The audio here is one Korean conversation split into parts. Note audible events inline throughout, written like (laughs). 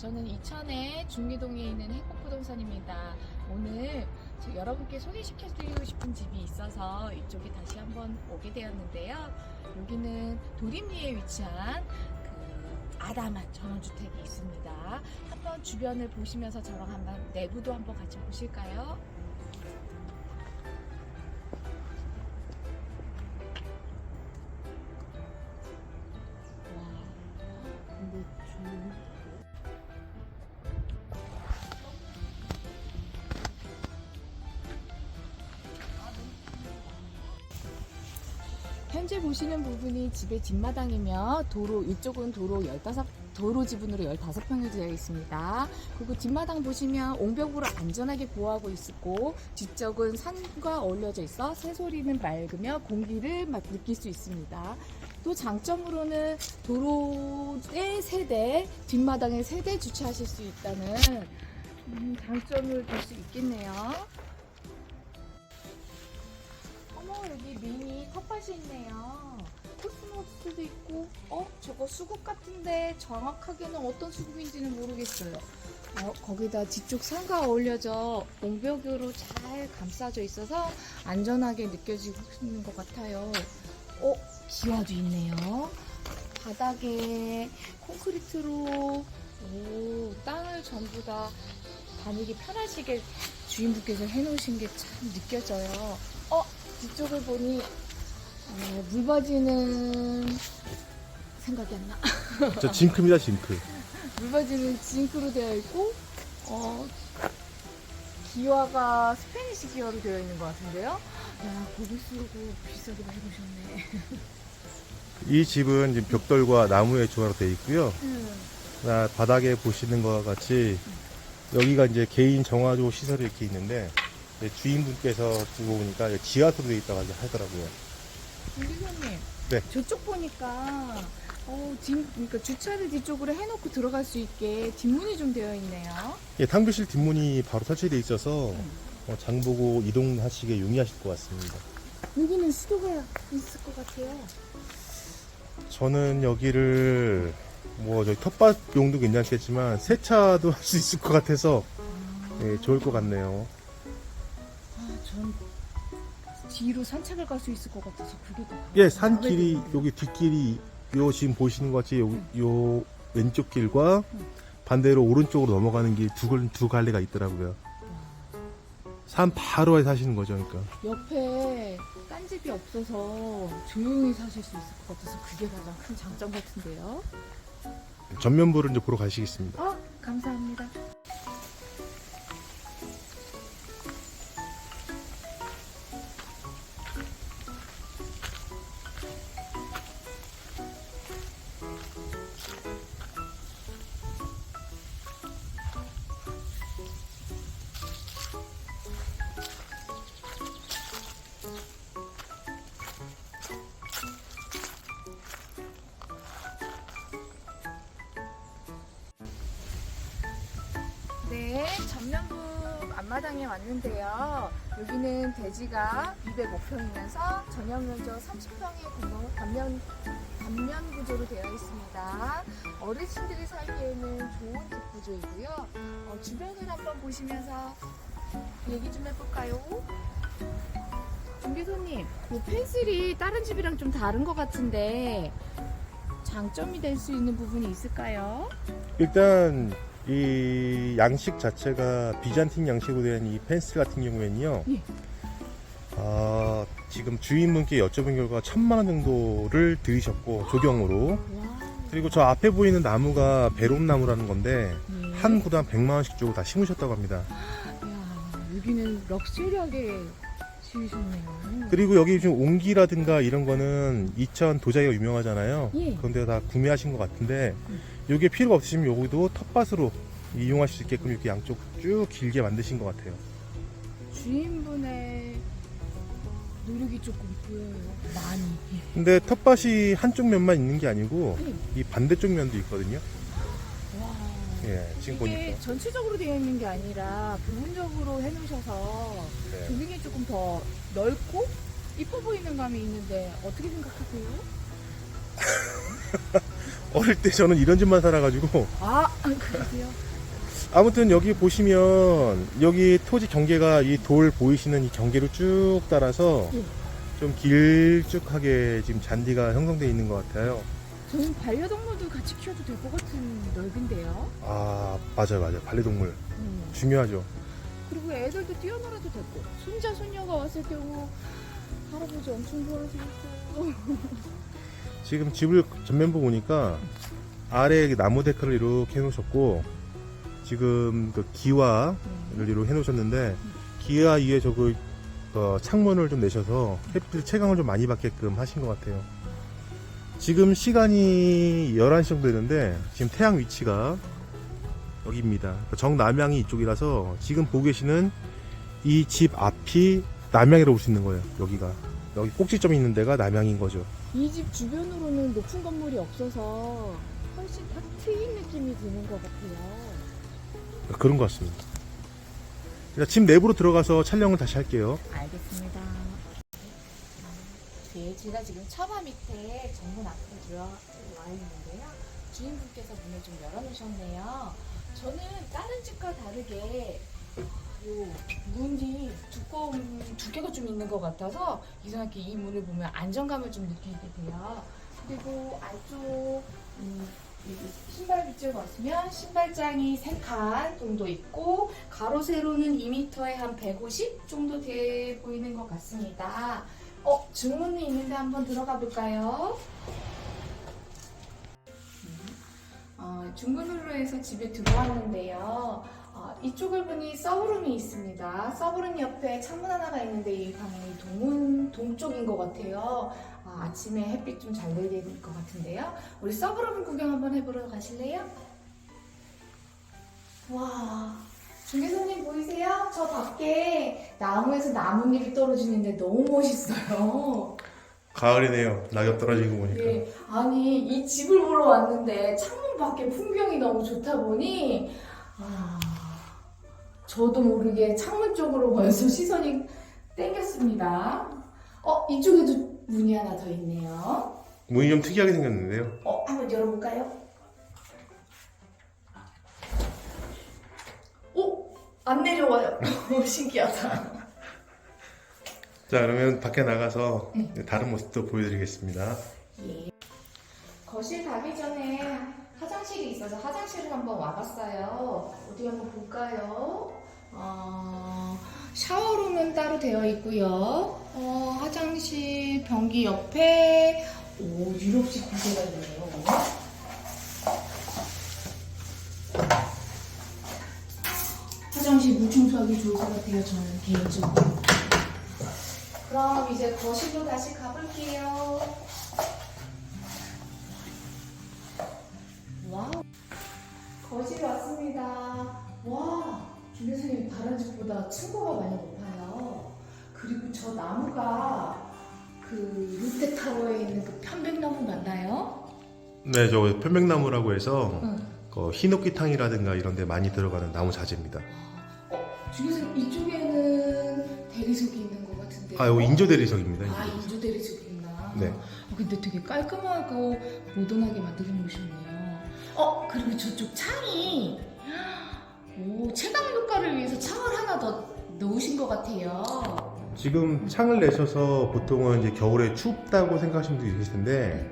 저는 이천의 중리동에 있는 행복부동산입니다. 오늘 저 여러분께 소개시켜드리고 싶은 집이 있어서 이쪽에 다시 한번 오게 되었는데요. 여기는 도림리에 위치한 그 아담한 전원주택이 있습니다. 한번 주변을 보시면서 저랑 한번 내부도 한번 같이 보실까요? 현재 보시는 부분이 집의 뒷마당이며 도로 이쪽은 도로 15 도로 지분으로 15평이 되어 있습니다. 그리고 뒷마당 보시면 옹벽으로 안전하게 보호하고 있고 뒤쪽은 산과 어울려져 있어 새소리는 맑으며 공기를 막 느낄 수 있습니다. 또 장점으로는 도로의 세대, 뒷마당에 세대 주차하실 수 있다는 음, 장점을 볼 수 있겠네요. 어머 여기 미니 텃밭이 있네요. 코스모스도 있고 어 저거 수국 같은데 정확하게는 어떤 수국인지는 모르겠어요. 어, 거기다 뒤쪽 산과 어울려져 옹벽으로 잘 감싸져 있어서 안전하게 느껴지는 것 같아요. 어 기와도 있네요. 바닥에 콘크리트로 오, 땅을 전부 다 다니기 편하시게 주인분께서 해놓으신 게 참 느껴져요. 어 뒤쪽을 보니 어, 물바지는 생각이 안 나. 저 징크입니다, 징크. (laughs) 물바지는 징크로 되어 있고 어, 기와가 스페니시 기와로 되어 있는 것 같은데요. 야 고기 쓰고 비싸게 해놓으셨네. 이 집은 지금 벽돌과 나무의 조화로 되어 있고요. 음, 나 바닥에 보시는 것과 같이 여기가 이제 개인 정화조 시설이 이렇게 있는데 이제 주인분께서 두고 보니까 지하수로 되어 있다고 하더라고요. 김기사님. 네. 저쪽 보니까 어, 뒷, 그러니까 주차를 뒤쪽으로 해놓고 들어갈 수 있게 뒷문이 좀 되어 있네요. 예, 탕비실 뒷문이 바로 설치되어 있어서 음. 어, 장 보고 이동하시기에 용이하실 것 같습니다. 여기는 수도가 있을 것 같아요. 저는 여기를 뭐 저기 텃밭 용도 괜찮겠지만 세차도 할 수 있을 것 같아서 예, 좋을 것 같네요. 뒤로 산책을 갈 수 있을 것 같아서 그게 더 예, 산길이. 여기 뒷길이 요 지금 보시는 것 같이 요, 요 왼쪽 길과 음. 반대로 오른쪽으로 넘어가는 길두 두 갈래가 있더라고요. 산 바로에 사시는 거죠, 그러니까. 옆에 딴 집이 없어서 조용히 사실 수 있을 것 같아서 그게 가장 큰 장점 같은데요. 전면부를 이제 보러 가시겠습니다. 어, 감사합니다. 앞마당에 왔는데요. 여기는 대지가 205평이면서 전용 면적 30평의 공동 단면 단면 구조로 되어 있습니다. 어르신들이 살기에는 좋은 집 구조이고요. 어, 주변을 한번 보시면서 얘기 좀 해볼까요? 준비손님, 이 펜슬이 다른 집이랑 좀 다른 것 같은데 장점이 될 수 있는 부분이 있을까요? 일단 이 양식 자체가 비잔틴 양식으로 된 이 펜스 같은 경우에는요. 예. 아, 지금 주인분께 여쭤본 결과 천만 원 정도를 들이셨고 조경으로 와, 그리고 저 앞에 보이는 나무가 베론나무라는 건데 예. 한 구단 100만 원씩 주고 다 심으셨다고 합니다. 야, 여기는 럭셔리하게 지으셨네요. 그리고 여기 지금 옹기라든가 이런 거는 이천 도자기가 유명하잖아요. 예. 그런데 다 구매하신 것 같은데 음. 이게 필요가 없으시면 여기도 텃밭으로 이용하실 수 있게끔 이렇게 양쪽 쭉 길게 만드신 것 같아요. 주인분의 노력이 조금 보여요. 많이. 근데 텃밭이 한쪽 면만 있는 게 아니고 예. 이 반대쪽 면도 있거든요. 와. 예, 지금 이게 보니까. 전체적으로 되어 있는 게 아니라 부분적으로 해놓으셔서 네. 조경이 조금 더 넓고 이뻐 보이는 감이 있는데 어떻게 생각하세요? (laughs) 어릴 때 저는 이런 집만 살아가지고 아, 그러세요? 아무튼 여기 보시면 여기 토지 경계가 이 돌 보이시는 이 경계로 쭉 따라서 예. 좀 길쭉하게 지금 잔디가 형성되어 있는 것 같아요. 저는 반려동물도 같이 키워도 될 것 같은 넓은데요. 아 맞아요 맞아요 반려동물 음. 중요하죠. 그리고 애들도 뛰어놀아도 됐고 손자 손녀가 왔을 경우 할아버지 엄청 좋아하시겠어요. (laughs) 지금 집을 전면부 보니까 아래에 나무 데크를 이렇게 해놓으셨고 지금 그 기와를 이렇게 해놓으셨는데 기와 위에 저그 어, 창문을 좀 내셔서 햇빛 채광을 좀 많이 받게끔 하신 것 같아요. 지금 시간이 11시 정도 되는데 지금 태양 위치가 여기입니다. 정남향이 이쪽이라서 지금 보고 계시는 이 집 앞이 남향이라고 볼 수 있는 거예요. 여기가 여기 꼭지점이 있는 데가 남향인 거죠. 이 집 주변으로는 높은 건물이 없어서 훨씬 딱 트인 느낌이 드는 것 같아요. 그런 것 같습니다. 자, 집 내부로 들어가서 촬영을 다시 할게요. 알겠습니다. 네, 제가 지금 처마 밑에 정문 앞으로 들어와 있는데요. 주인분께서 문을 좀 열어놓으셨네요. 저는 다른 집과 다르게 요 문이 두꺼운 두께가 좀 있는 것 같아서 이상하게 이 문을 보면 안정감을 좀 느끼게 돼요. 그리고 안쪽 음, 신발 밑줄 봤으면 신발장이 3칸 정도 있고 가로 세로는 2m에 한 150 정도 돼 보이는 것 같습니다. 어, 중문이 있는데 한번 들어가 볼까요? 어, 중문으로 해서 집에 들어왔는데요. 어, 이쪽을 보니 서브룸이 있습니다. 서브룸 옆에 창문 하나가 있는데 이 방이 동문 동쪽인 것 같아요. 아, 아침에 햇빛 좀잘될것 같은데요. 우리 서브룸 구경 한번 해보러 가실래요? 와, 중개사님 보이세요? 저 밖에 나무에서 나뭇잎이 떨어지는데 너무 멋있어요. 가을이네요. 낙엽 떨어지고 보니까. 네, 아니 이 집을 보러 왔는데 창문 밖에 풍경이 너무 좋다 보니 아, 저도 모르게 창문 쪽으로 벌써 시선이 땡겼습니다. 어, 이쪽에도 문이 하나 더 있네요. 문이 좀 특이하게 생겼는데요. 어, 한번 열어볼까요? 오, 안 내려와요. (laughs) 신기하다. 자, 그러면 밖에 나가서 네. 다른 모습도 보여드리겠습니다. 예. 거실 가기 전에 화장실이 있어서 화장실을 한번 와봤어요. 어디 한번 볼까요? 어, 샤워룸은 따로 되어 있고요. 어, 화장실 변기 옆에 오 유럽식 구조가 있네요. 화장실 물 청소하기 좋을 것 같아요. 저는 개인적으로. 그럼 이제 거실로 다시 가볼게요. 와우. 거실 왔습니다. 와, 김교수님 다른 집보다 층고가 많이 높아요. 그리고 저 나무가 그 롯데 타워에 있는 그 편백나무 맞나요? 네, 저 편백나무라고 해서 응. 그 흰옥기탕이라든가 이런 데 많이 들어가는 나무 자재입니다. 어, 주교수님 이쪽에는 대리석이 있는 것 같은데. 아, 이거 인조 대리석입니다. 아, 인조. 인조 대리석이 있나? 네. 어, 근데 되게 깔끔하고 모던하게 만들어 놓으셨네요. 어, 그리고 저쪽 창이 오, 체감 효과를 위해서 창을 하나 더 넣으신 것 같아요. 지금 창을 내셔서 보통은 이제 겨울에 춥다고 생각하시는 분들이 계실 텐데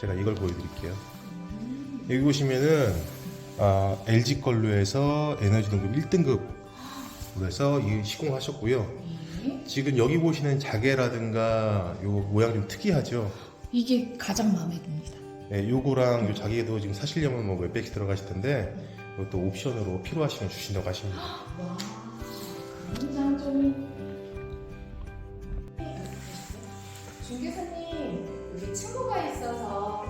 제가 이걸 보여드릴게요. 음, 여기 보시면은 아, LG 걸로 해서 에너지 등급 1등급으로 해서 이 시공하셨고요. 네. 지금 여기 보시는 자개라든가 요 모양 좀 특이하죠. 이게 가장 마음에 듭니다. 네, 요거랑 요 자개도 지금 사시려면 뭐 몇백씩 들어가실 텐데 이것도 옵션으로 필요하시면 주신다고 하십니다. 와, 그런 장점이. 중개사님, 여기 층고가 있어서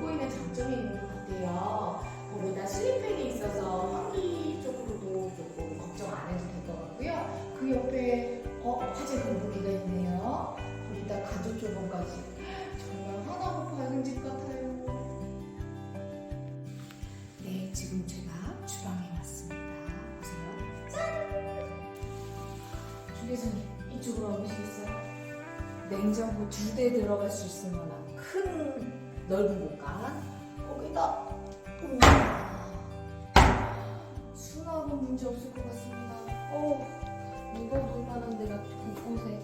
보이는 장점이 있는 것 같아요. 거기다 슬립팬이 있어서 환기 쪽으로도 조금 걱정 안 해도 될 것 같고요. 그 옆에 어, 화재 공부기가 있네요. 거기다 가족 조명까지. 주계사님, 이쪽으로 와보시겠어요? 냉장고 두 대 들어갈 수 있을 만한 큰 넓은 공간. 여기다. 우와. 수납은 문제 없을 것 같습니다. 어, 묵어둘 만한 데가 곳곳에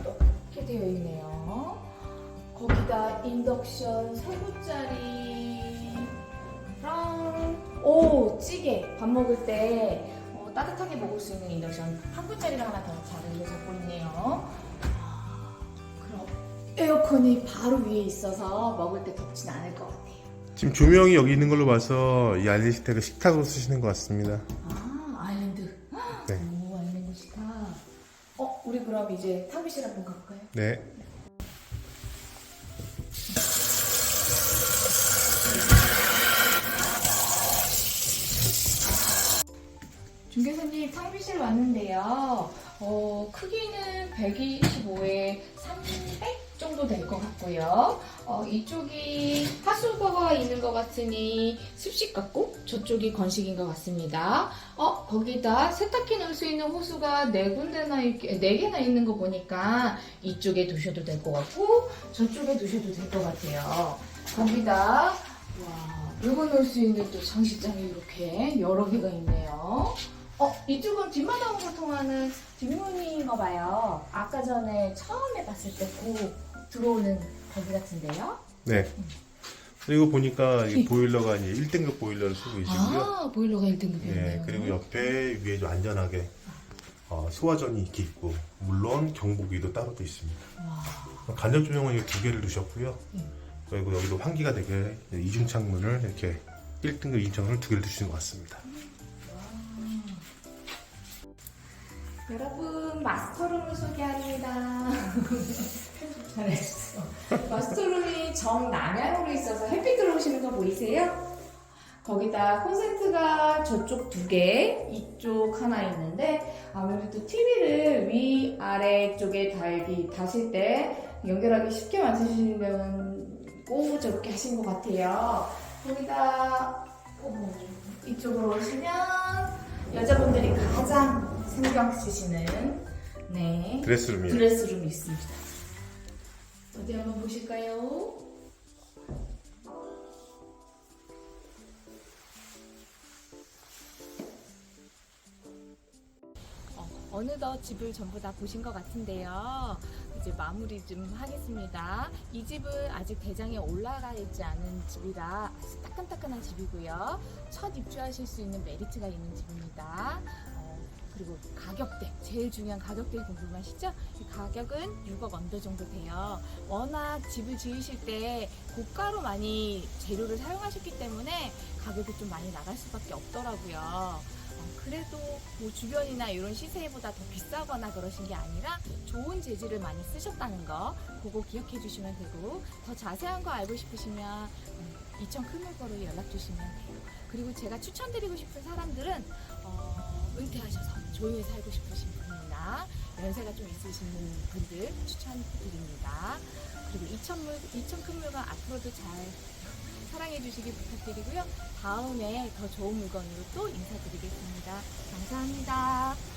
이렇게 되어 있네요. 거기다 인덕션 3구짜리랑 오 찌개 밥 먹을 때 어, 따뜻하게 먹을 수 있는 인덕션 한 구짜리가 하나 더잘 알려져 보이네요. 그럼 에어컨이 바로 위에 있어서 먹을 때 덥진 않을 것 같아요. 지금 조명이 여기 있는 걸로 봐서 이 알리시텍을 식탁으로 쓰시는 것 같습니다. 아 아일랜드. 네. 오 아일랜드 식탁. 어 우리 그럼 이제 탕비실 한번 가볼까요? 네. 탕비실 왔는데요. 어, 크기는 125에 300 정도 될 것 같고요. 어, 이쪽이 하수구가 있는 것 같으니 습식 같고 저쪽이 건식인 것 같습니다. 어, 거기다 세탁기 넣을 수 있는 호수가 네 군데나 이렇게 네 개나 있는 거 보니까 이쪽에 두셔도 될 것 같고 저쪽에 두셔도 될 것 같아요. 거기다 와, 물건 넣을 수 있는 또 장식장이 이렇게 여러 개가 있네요. 어, 이쪽은 뒷마당으로 통하는 뒷문인가 봐요. 아까 전에 처음에 봤을 때그 들어오는 거기 같은데요? 네. 그리고 보니까 이 보일러가 이제 1등급 보일러를 쓰고 계시고요. 아, 보일러가 1등급이네요. 예, 그리고 옆에 위에 좀 안전하게 어, 소화전이 이렇게 있고 물론 경보기도 따로 또 있습니다. 와, 간접 조명은 이두 개를 두셨고요. 음. 그리고 여기도 환기가 되게 이중 창문을 이렇게 1등급 이중 창문을 두 개를 두시는 것 같습니다. 여러분 마스터룸을 소개합니다. (laughs) 잘했어. 마스터룸이 정남향으로 있어서 햇빛 들어오시는 거 보이세요? 거기다 콘센트가 저쪽 두 개, 이쪽 하나 있는데 아무래도 TV를 위 아래 쪽에 달기 다실 때 연결하기 쉽게 만드시려고 저렇게 하신 것 같아요. 거기다 어머, 이쪽으로 오시면 여자분들이 가장 신경 쓰시는 네 드레스룸이에요. 드레스룸이 있습니다. 어디 한번 보실까요? 어, 어느덧 집을 전부 다 보신 것 같은데요. 이제 마무리 좀 하겠습니다. 이 집은 아직 대장에 올라가 있지 않은 집이라 아주 따끈따끈한 집이고요. 첫 입주하실 수 있는 메리트가 있는 집입니다. 어, 그리고 가격대, 제일 중요한 가격대 궁금하시죠? 이 가격은 6억 언더 정도 돼요. 워낙 집을 지으실 때 고가로 많이 재료를 사용하셨기 때문에 가격이 좀 많이 나갈 수밖에 없더라고요. 어, 그래도 뭐 주변이나 이런 시세보다 더 비싸거나 그러신 게 아니라 좋은 재질을 많이 쓰셨다는 거 그거 기억해 주시면 되고 더 자세한 거 알고 싶으시면 음, 이천 큰물거로 연락 주시면 돼요. 그리고 제가 추천드리고 싶은 사람들은 조용히 살고 싶으신 분이나 연세가 좀 있으신 분들 추천드립니다. 그리고 이천물 이천 큰 물건 앞으로도 잘 (laughs) 사랑해 주시기 부탁드리고요. 다음에 더 좋은 물건으로 또 인사드리겠습니다. 감사합니다.